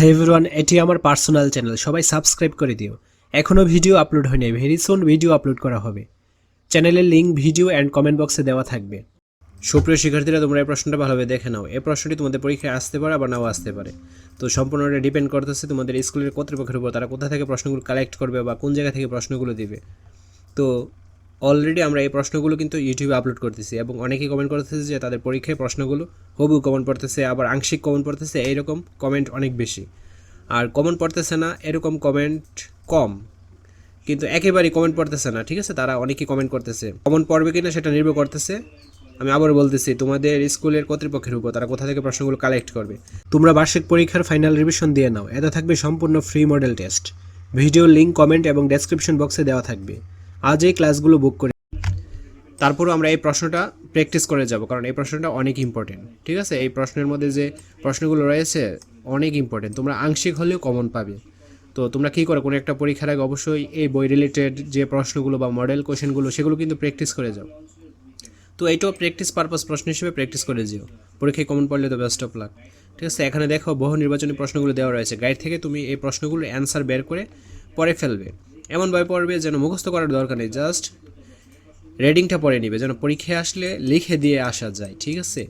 Hi everyone এটি আমার personal channel সবাই সাবস্ক্রাইব করে দিও। এখনও ভিডিও আপলোড হয়নি ভেরি সুন ভিডিও আপলোড করা হবে। চ্যানেলের লিঙ্ক ভিডিও অ্যান্ড কমেন্ট বক্সে দেওয়া থাকবে। সুপ্রিয় শিক্ষার্থীরা, তোমরা এই প্রশ্নটা ভালোভাবে দেখে নাও। এই প্রশ্নটি তোমাদের পরীক্ষায় আসতে পারে আবার নাও আসতে পারে। তো সম্পূর্ণটা ডিপেন্ড করতেছে তোমাদের স্কুলের কর্তৃপক্ষের উপর, তারা কোথা থেকে প্রশ্নগুলো কালেক্ট করবে বা কোন জায়গা থেকে প্রশ্নগুলো দিবে। তো অলরেডি আমরা এই প্রশ্নগুলো কিন্তু ইউটিউবে আপলোড করতেছি এবং অনেকেই কমেন্ট করতেছে যে তাদের পরীক্ষায় প্রশ্নগুলো হবু কমন পড়তেছে, আবার আংশিক কমন পড়তেছে, এইরকম কমেন্ট অনেক বেশি। আর কমন পড়তেছে না, এরকম কমেন্ট কম। কিন্তু একেবারেই কমেন্ট পড়তেছে না, ঠিক আছে? তারা অনেকেই কমেন্ট করতেছে। কমন পড়বে কিনা সেটা নির্ভর করতেছে। আমি আবার বলতেছি, তোমাদের স্কুলের কর্তৃপক্ষের উপর তারা কোথা থেকে প্রশ্নগুলো কালেক্ট করবে? তোমরা বার্ষিক পরীক্ষার ফাইনাল রিভিশন দিয়ে নাও। এতে থাকবে সম্পূর্ণ free model test video link comment এবং ডেসক্রিপশন বক্সে দেওয়া থাকবে। আজ এই ক্লাসগুলো বুক করে। তারপরও আমরা এই প্রশ্নটা প্র্যাকটিস করে যাব, কারণ এই প্রশ্নটা অনেক ইম্পর্টেন্ট ঠিক আছে? এই প্রশ্নের মধ্যে যে প্রশ্নগুলো রয়েছে, অনেক ইম্পর্টেন্ট তোমরা আংশিক হলেও কমন পাবে। তো তোমরা কী করো, কোনো একটা পরীক্ষার আগে অবশ্যই এই বই রিলেটেড যে প্রশ্নগুলো বা মডেল কোশ্চেনগুলো সেগুলো কিন্তু প্র্যাকটিস করে যাও। তো এইটাও প্র্যাকটিস পারপাস প্রশ্ন হিসেবে প্র্যাকটিস করে যেও। পরীক্ষায় কমন পড়লে তো বেস্ট অফ লাক ঠিক আছে? এখানে দেখো বহু নির্বাচনী প্রশ্নগুলো দেওয়া রয়েছে। গাইড থেকে তুমি এই প্রশ্নগুলোর অ্যান্সার বের করে পরে ফেলবে। এমনভাবে পড়বে যেন মুখস্থ করার দরকার নেই জাস্ট রেডিংটা পড়ে নিবে, যেন পরীক্ষায় আসলে লিখে দিয়ে আসা যায়, ঠিক আছে?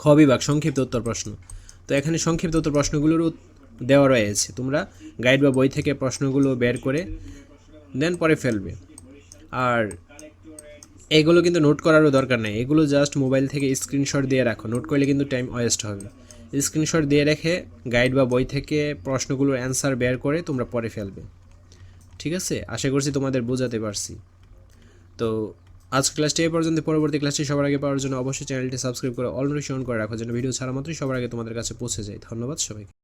খ বিভাগ, সংক্ষিপ্ত উত্তর প্রশ্ন। তো এখানে সংক্ষিপ্ত উত্তর প্রশ্নগুলোরও দেওয়া রয়েছে। তোমরা গাইড বা বই থেকে প্রশ্নগুলো বের করে দেন পরে ফেলবে। আর এগুলো কিন্তু নোট করারও দরকার নেই। এগুলো জাস্ট মোবাইল থেকে স্ক্রিনশট দিয়ে রাখো। নোট করলে কিন্তু টাইম ওয়েস্ট হবে। স্ক্রিনশট দিয়ে রেখে গাইড বা বই থেকে প্রশ্নগুলোর অ্যান্সার বের করে তোমরা পরে ফেলবে। ঠিক আছে? আশা করছি তোমাদের বোঝাতে পারছি। তো আজ ক্লাসটি এ পর্যন্ত। পরবর্তী ক্লাসটি সবার আগে পাওয়ার জন্য অবশ্যই চ্যানেলটি সাবস্ক্রাইব করে অলরেডি নোটিফিকেশন করে রাখো, যেন ভিডিও ছাড়া মাত্রই সবার আগে তোমাদের কাছে পৌঁছে যায়। ধন্যবাদ সবাইকে।